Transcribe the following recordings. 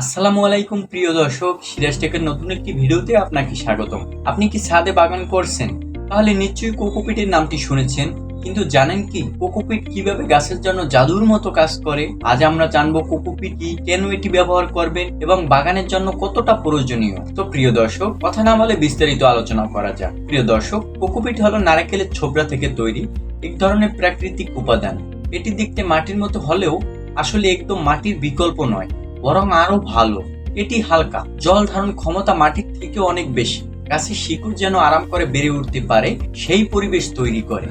আসসালামু আলাইকুম, প্রিয় দর্শক। সিরাজ টেকের নতুন একটি ভিডিওতে আপনাকে স্বাগতম। আপনি কি ছাদে বাগান করছেন? তাহলে নিশ্চয়ই কোকোপিটের নামটি শুনেছেন। কিন্তু জানেন কি, কোকোপিট কীভাবে গাছের জন্য জাদুর মতো কাজ করে? আজ আমরা জানব কোকোপিট কি, কেন এটি ব্যবহার করবেন এবং বাগানের জন্য কতটা প্রয়োজনীয়। তো প্রিয় দর্শক, কথা না বলে বিস্তারিত আলোচনা করা যাক। প্রিয় দর্শক, কোকোপিট হলো নারকেলের ছোবড়া থেকে তৈরি এক ধরনের প্রাকৃতিক উপাদান। এটি দেখতে মাটির মতো হলেও আসলে একদম মাটির বিকল্প নয়। বরং আরও ভালো। এটি হালকা। জল ধারণ ক্ষমতা মাটির থেকে অনেক বেশি। গাছের শিকড় যেন আরাম করে বেড়ে উঠতে পারে, সেই পরিবেশ তৈরি করে।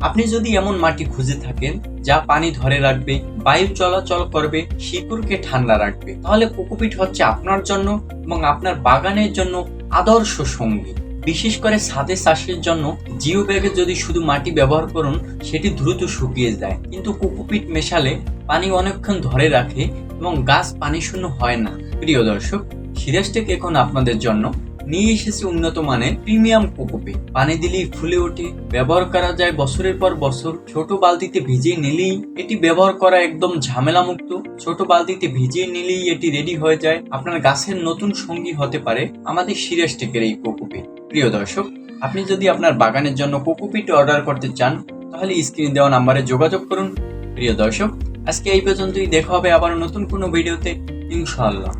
আপনি যদি এমন মাটি খুঁজে থাকেন, যা পানি ধরে রাখবে, বায়ু চলাচল করবে, শিকড়কে ঠান্ডা রাখবে, তাহলে কোকোপিট হচ্ছে আপনার জন্য এবং আপনার বাগানের জন্য আদর্শ সঙ্গী। বিশেষ করে ছাদে চাষের জন্য জিও ব্যাগে যদি শুধু মাটি ব্যবহার করুন, সেটি দ্রুত শুকিয়ে যায়। কিন্তু কোকোপিট মেশালে পানি অনেকক্ষণ ধরে রাখে এবং গাছ পানি শূন্য হয় না। প্রিয় দর্শক সিরাজটেক এখন আপনাদের জন্য নিয়ে এসেছে উন্নত মানের প্রিমিয়াম কোকোপিট পানি দিলেই ফুলে ওঠে, ব্যবহার করা যায় বছরের পর বছর। ছোট বালতিতে ভিজিয়ে নিলেই এটি ব্যবহার করা একদম ঝামেলা মুক্ত ছোট বালতিতে ভিজিয়ে নিলেই এটি রেডি হয়ে যায়। আপনার গাছের নতুন সঙ্গী হতে পারে আমাদের সিরাজটেকের এই কোকোপিট প্রিয় দর্শক, আপনি যদি আপনার বাগানের জন্য কোকোপিট অর্ডার করতে চান, তাহলে স্ক্রিনে দেওয়া নাম্বারে যোগাযোগ করুন। প্রিয় দর্শক আজকে এই পর্যন্তই। দেখা হবে আবার নতুন কোনো ভিডিওতে। ইনশাআল্লাহ।